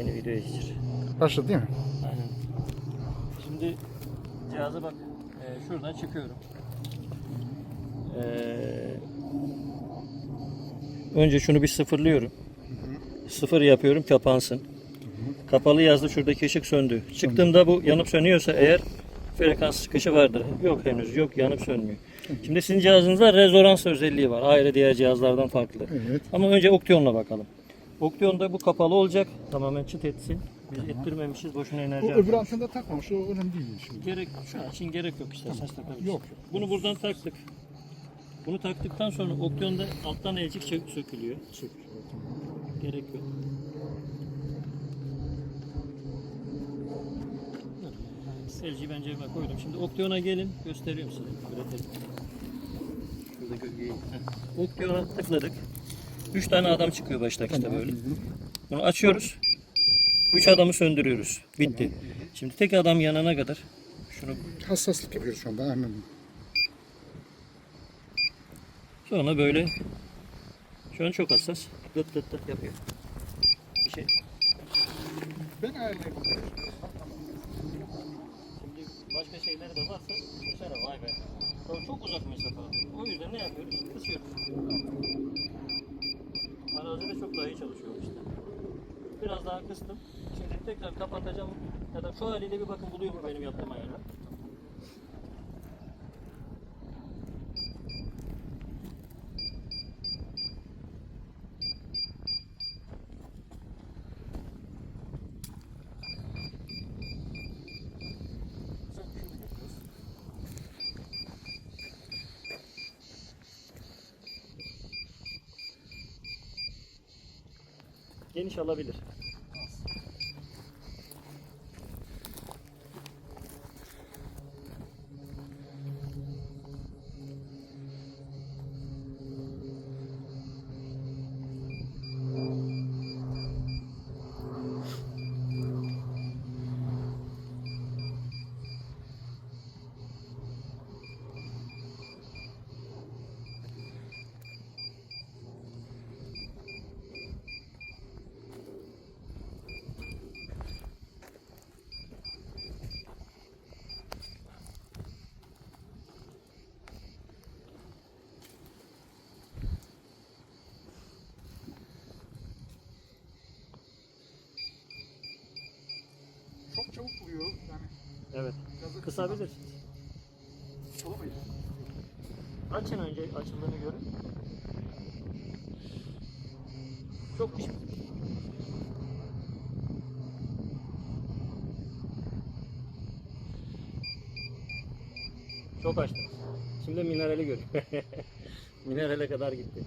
Yeni video geçir. Başladı değil mi? Aynen. Şimdi cihaza bak. e, şuradan çıkıyorum. E, önce şunu bir sıfırlıyorum. Sıfır yapıyorum kapansın. Kapalı yazdı şuradaki ışık söndü. Çıktığımda bu yanıp sönüyorsa eğer frekans çıkışı vardır. Yok henüz yok yanıp sönmüyor. Şimdi sizin cihazınızda rezonans özelliği var. Ayrı diğer cihazlardan farklı. Evet. Ama önce Oktiyon'la bakalım. Oktiyon'da bu kapalı olacak. Tamamen çıt etsin. Biz ettirmemişiz. Boşuna enerji O öbür antende takmamış. O önemli değil şimdi. Gerek şu an için gerek yok isterseniz takabilirsiniz. Yok. Bunu buradan taktık. Bunu taktıktan sonra Oktiyon'da alttan elcik sö- sökülüyor. Gerek yok. Elciyi ben cebime koydum. Şimdi Oktiyon'a gelin. Gösteriyorum size. Üretelim. Şurada gölgeyi. Oktiyon'a tıkladık. Üç tane adam çıkıyor başta işte böyle. Bunu açıyoruz. Üç adamı söndürüyoruz. Bitti. Şimdi tek adam yanana kadar şunu Hassaslık yapıyoruz şu anda. Aynen. sonra böyle şu an çok hassas. Dıt dıt dıt yapıyor. Bir şey. Ben ayarlayayım. Şimdi başka şeyler de varsa düşünsene vay be. Çok uzak mesafe. O yüzden ne yapıyoruz? Kısıyoruz. Arazide çok daha iyi çalışıyor işte. Biraz daha kıstım. Şimdi tekrar kapatacağım. Ya da şu haliyle bir bakın buluyor mu benim yaptığım ayarlar. Geniş alabilir. Çok çabuk buluyor. Yani Evet. gazı Kısabilir. Olamayız. Açın önce açıldığını görün. Çok piş. Çok açtınız. Şimdi minerali görün. Minerale kadar gitti.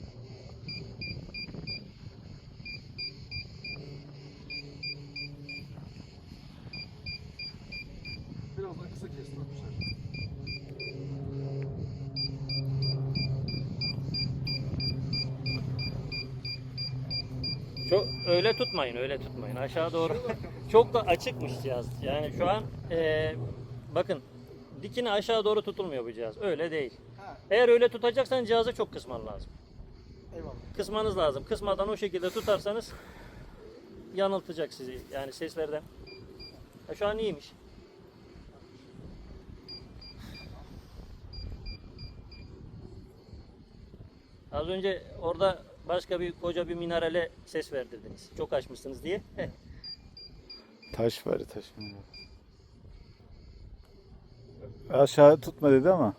Çok öyle tutmayın, öyle tutmayın. Aşağı doğru. Çok da açıkmış cihaz. Yani şu an eee, bakın dikine aşağı doğru tutulmuyor bu cihaz. Öyle değil. Ha, Eğer öyle tutacaksan cihazı çok kısman lazım. eyvallah. Kısmanız lazım. Kısmadan o şekilde tutarsanız yanıltacak sizi. Yani seslerden. Ya şu an iyiymiş. Az önce orada başka bir koca bir minarele ses verdirdiniz. Çok açmışsınız diye. Taş var taş mı? Aşağı tutma dedi ama.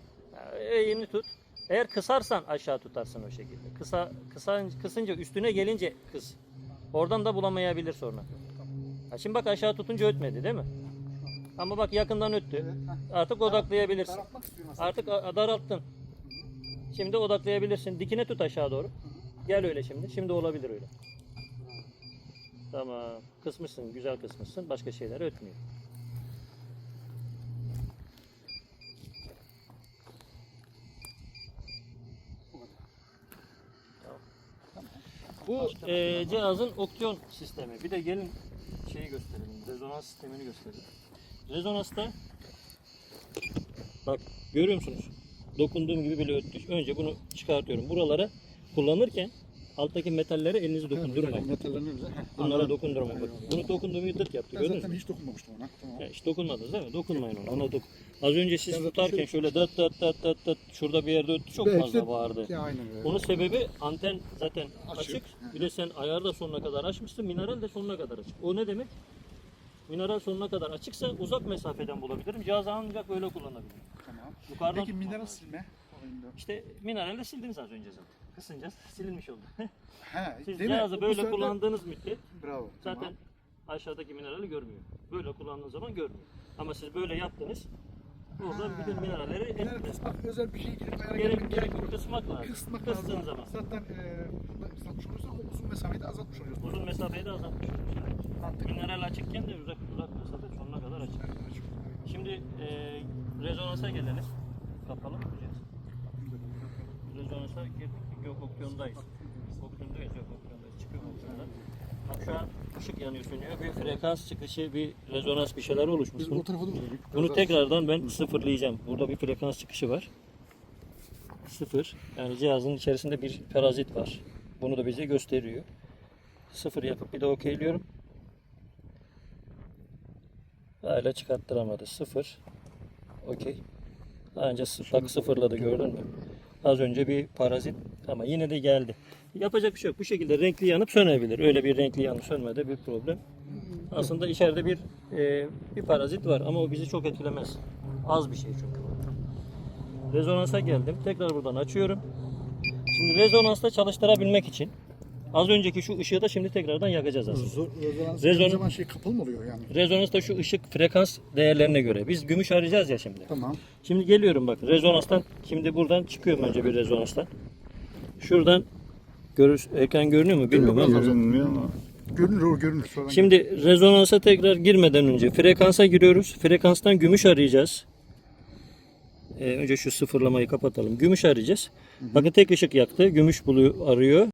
Eğimli tut. Eğer kısarsan aşağı tutarsın o şekilde. Kısa, kısa kısınca üstüne gelince kıs. Oradan da bulamayabilir sonra. Ha şimdi bak aşağı tutunca ötmedi değil mi? Ama bak yakından öttü. Artık odaklayabilirsin. Artık a- daralttın. Şimdi odaklayabilirsin. Dikine tut aşağı doğru. Gel öyle şimdi. Şimdi olabilir öyle. Tamam. Kısmışsın. Güzel kısmışsın. Başka şeyler ötmüyor. Bu e, cihazın Oktyon sistemi. Bir de gelin şeyi gösterelim. Rezonans sistemini gösterelim. Rezonansta bak görüyor musunuz? Dokunduğum gibi bile öttü. Önce bunu çıkartıyorum. Buralara kullanırken alttaki metallere elinizi dokundurmayın. Metallerini bize. Bunlara dokundurmayın. Bak, bunu dokunduğumu dırt yaptı Ben gördünüz zaten mü? hiç dokunmamıştım ona. Tamam. Ya hiç dokunmadınız değil mi? Dokunmayın ona. ona dok Az önce siz Ben zaten tutarken şöyle- şöyle dıt dıt dıt dıt dıt şurada bir yerde öttü çok Belki fazla bağırdı. Ya aynen öyle. Onun sebebi anten zaten Açık. açık. Bir de sen ayarda sonuna kadar açmışsın. Mineral de sonuna kadar açık. O ne demek? Mineral sonuna kadar açıksa uzak mesafeden bulabilirim. Cihazı ancak böyle kullanabilirim. Tamam. Yukarıdan Peki mineral silme olayında. işte minerali sildiniz az önce zaten. Kısınca silinmiş oldu. He, Siz değil mi? cihazı Bu böyle sefer kullandığınız müddet Bravo. zaten Tamam. aşağıdaki minerali görmüyor. Böyle kullandığınız zaman görmüyor. Ama siz böyle yaptınız. Burada Ha. bütün mineralleri Mineral etkilez. kısmak özel bir şey girip ayara Gerek, gerek, yok. Kısmak lazım. Kısmak Kıstığın lazım. zaman. Zaten e, bunda ama uzun mesafeyi de azaltmış oluyoruz. Uzun mesafeyi de azaltmış. Mantıklı. Mineral açıkken de uzak uzak mesafe sonuna kadar açık. Şimdi e, rezonansa gelelim. Kapalı mı cihaz? Rezonansa girdik. Yok oktiyondayız. Oktiyondayız yok oktiyondayız. Çıkıyor oktiyondan. Bak şu an ışık yanıyor sönüyor. Bir frekans çıkışı bir rezonans bir şeyler oluşmuş. Biz o tarafa doğru gidelim. bunu tekrardan ben sıfırlayacağım. Burada bir frekans çıkışı var. Sıfır. Yani cihazın içerisinde bir parazit var. Bunu da bize gösteriyor. Sıfır yapıp bir de okeyliyorum. Hala çıkarttıramadı. Sıfır. Okey. Daha önce bak sıfırladı gördün mü? Az önce bir parazit ama yine de geldi. Yapacak bir şey yok. Bu şekilde renkli yanıp sönebilir. Öyle bir renkli yanıp sönmede bir problem. Aslında içeride bir e, bir parazit var ama o bizi çok etkilemez. Az bir şey çünkü. Rezonansa geldim. Tekrar buradan açıyorum. Şimdi rezonansta çalıştırabilmek için az önceki şu ışığı da şimdi tekrardan yakacağız aslında. Rezonans Rezon- her zaman şey mı oluyor yani? Rezonansta şu ışık frekans değerlerine göre. Biz gümüş arayacağız ya şimdi. Tamam. Şimdi geliyorum bak rezonanstan. Şimdi buradan çıkıyorum önce bir rezonanstan. Şuradan görür, ekran görünüyor mu bilmiyorum ama. Görünmüyor ama. Görünür o görünür. Sonradan Şimdi rezonansa tekrar girmeden önce frekansa giriyoruz. Frekanstan gümüş arayacağız. Ee, önce şu sıfırlamayı kapatalım. Gümüş arayacağız. Bakın tek ışık yaktı. Gümüş buluyor, arıyor.